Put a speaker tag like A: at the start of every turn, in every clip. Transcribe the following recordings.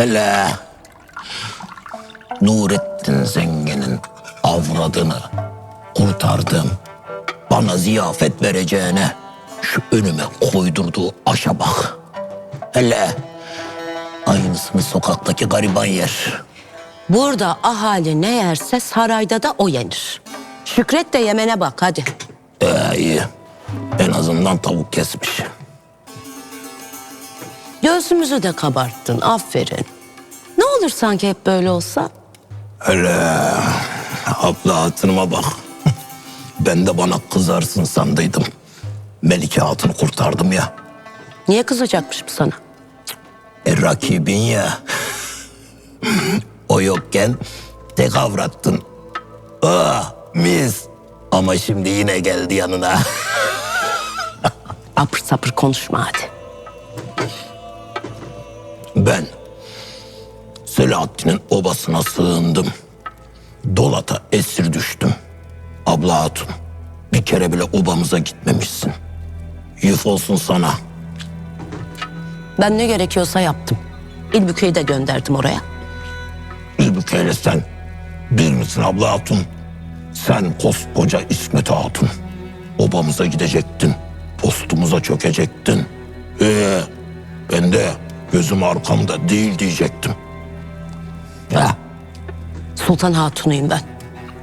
A: Hele Nurettin Zengin'in avradını kurtardım. Bana ziyafet vereceğine şu önüme koydurduğu aşa bak. Hele aynısını sokaktaki gariban yer.
B: Burada ahali ne yerse sarayda da o yenir. Şükret de yemene bak hadi.
A: Ee, iyi. En azından tavuk kesmiş.
B: Göğsümüzü de kabarttın aferin. Olur sanki hep böyle olsa?
A: Hele abla hatırıma bak. Ben de bana kızarsın sandıydım. Melike Hatun'u kurtardım ya.
B: Niye kızacakmışım sana?
A: E, rakibin ya. o yokken tek avrattın. Ah mis. Ama şimdi yine geldi yanına.
B: Apır sapır konuşma hadi.
A: Ben Selahattin'in obasına sığındım. Dolata esir düştüm. Abla Hatun bir kere bile obamıza gitmemişsin. Yuf olsun sana.
B: Ben ne gerekiyorsa yaptım. İlbükü'yü de gönderdim oraya.
A: İlbükeyle sen bir misin abla Hatun? Sen koskoca İsmet Hatun. Obamıza gidecektin. Postumuza çökecektin. Ee, ben de gözüm arkamda değil diyecektim. Ya,
B: Sultan Hatun'uyum ben.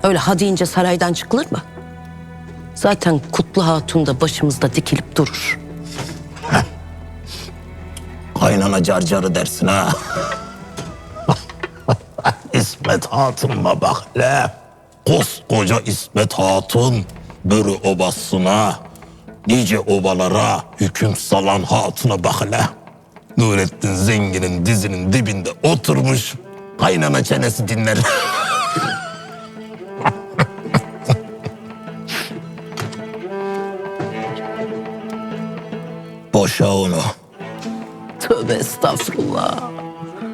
B: Öyle ha deyince saraydan çıkılır mı? Zaten Kutlu Hatun da başımızda dikilip durur.
A: kaynana carcarı dersin ha. İsmet Hatun'ma bak le. Koskoca İsmet Hatun börü obasına, nice obalara hüküm salan hatuna bak le. Nurettin Zengin'in dizinin dibinde oturmuş kaynana çenesi dinler. Boşa onu.
B: Tövbe estağfurullah.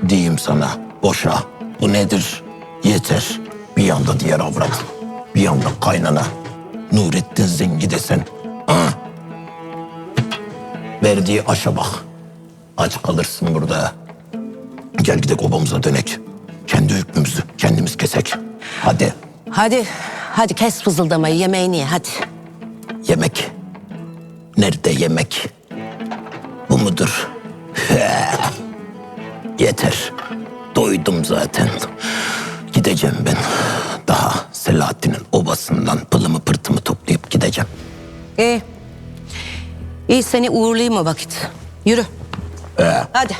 A: Diyeyim sana boşa. Bu nedir? Yeter. Bir yanda diğer avrat. Bir yanda kaynana. Nurettin Zengi desen. Ha? Verdiği aşa bak. Aç kalırsın burada. Gel gidek obamıza dönek. Kendi hükmümüzü kendimiz kesek. Hadi
B: Hadi, hadi kes fızıldamayı yemeğini ye hadi.
A: yemek. Nerede yemek? Bu mudur? Yeter. Doydum zaten. Gideceğim ben. Daha Selahattin'in obasından pılımı pırtımı toplayıp gideceğim.
B: İyi. İyi seni uğurlayayım o vakit. Yürü.
A: Ee,
B: Hadi.